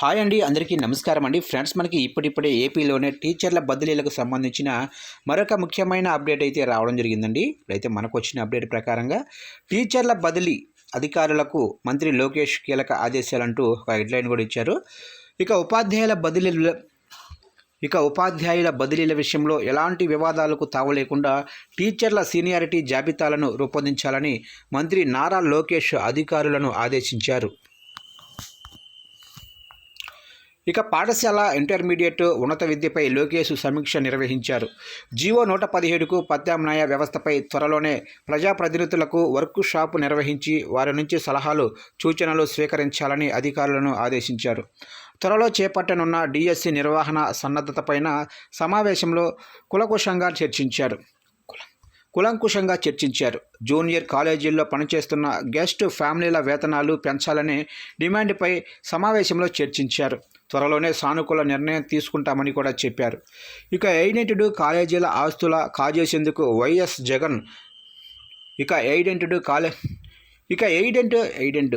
Hi అండి అందరికీ నమస్కారం అండి. ఫ్రెండ్స్ మనకి ఇప్పుడిప్పుడే ఏపీలోనే టీచర్ల బదిలీలకు సంబంధించిన మరొక ముఖ్యమైన అప్డేట్ అయితే రావడం జరిగిందండి. ఇప్పుడైతే మనకు వచ్చిన అప్డేట్ ప్రకారంగా టీచర్ల బదిలీ అధికారులకు మంత్రి లోకేష్ కీలక ఆదేశాలంటూ ఒక హెడ్లైన్ కూడా ఇచ్చారు. ఇక ఉపాధ్యాయుల బదిలీల ఇక ఉపాధ్యాయుల బదిలీల విషయంలో ఎలాంటి వివాదాలకు తావలేకుండా టీచర్ల సీనియారిటీ జాబితాలను రూపొందించాలని మంత్రి నారా లోకేష్ అధికారులను ఆదేశించారు. ఇక పాఠశాల ఇంటర్మీడియట్ ఉన్నత విద్యపై లోకేష్ సమీక్ష నిర్వహించారు. జీవో నూట పదిహేడుకు ప్రత్యామ్నాయ వ్యవస్థపై త్వరలోనే ప్రజాప్రతినిధులకు వర్క్ షాపు నిర్వహించి వారి నుంచి సలహాలు సూచనలు స్వీకరించాలని అధికారులను ఆదేశించారు. త్వరలో చేపట్టనున్న డిఎస్సి నిర్వహణ సన్నద్ధతపైన సమావేశంలో కులకుశంగా చర్చించారు. కులంకుశంగా చర్చించారు. జూనియర్ కాలేజీల్లో పనిచేస్తున్న గెస్ట్ ఫ్యామిలీల వేతనాలు పెంచాలనే డిమాండ్పై సమావేశంలో చర్చించారు. త్వరలోనే సానుకూల నిర్ణయం తీసుకుంటామని కూడా చెప్పారు. ఇక ఎయిడెంటెడ్ కాలేజీల ఆస్తుల కాజేసేందుకు వైఎస్ జగన్ ఇక ఎయిడెంటెడ్ కాలే ఇక ఎయిడెంట్ ఎయిడెంట్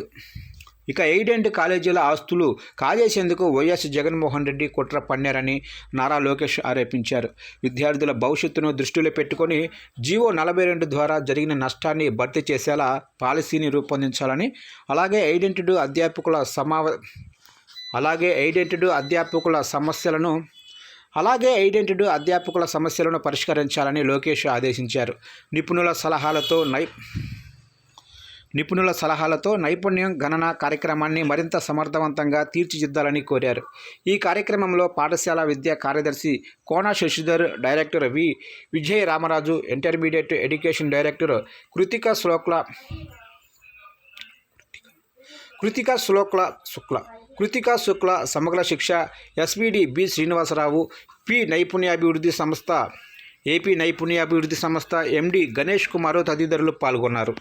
ఇక ఎయిడెంట్ కాలేజీల ఆస్తులు కాజేసేందుకు వైఎస్ జగన్మోహన్ రెడ్డి కుట్ర పన్నారని నారా లోకేష్ ఆరోపించారు. విద్యార్థుల భవిష్యత్తును దృష్టిలో పెట్టుకొని జీవో నలభై రెండు ద్వారా జరిగిన నష్టాన్ని భర్తీ చేసేలా పాలసీని రూపొందించాలని అలాగే ఎయిడెంటెడ్ అధ్యాపకుల సమావ అలాగే ఎయిడెంటెడ్ అధ్యాపకుల సమస్యలను అలాగే ఐడెంటిటీ అధ్యాపకుల సమస్యలను పరిష్కరించాలని లోకేష్ ఆదేశించారు. నిపుణుల సలహాలతో నై నిపుణుల సలహాలతో నైపుణ్యం గణన కార్యక్రమాన్ని మరింత సమర్థవంతంగా తీర్చిదిద్దాలని కోరారు. ఈ కార్యక్రమంలో పాఠశాల విద్యా కార్యదర్శి Kona Sasidhar director V. Vijaya Ramaraju intermediate education director Krithika శ్లోక్ల Krithika శ్లోక్ల Shukla Krithika Shukla Samagra Shiksha SVD B Srinivasarao P నైపుణ్యాభివృద్ధి సంస్థ ఏపీ నైపుణ్యాభివృద్ధి సంస్థ ఎండి గణేష్ కుమార్ తదితరులు పాల్గొన్నారు.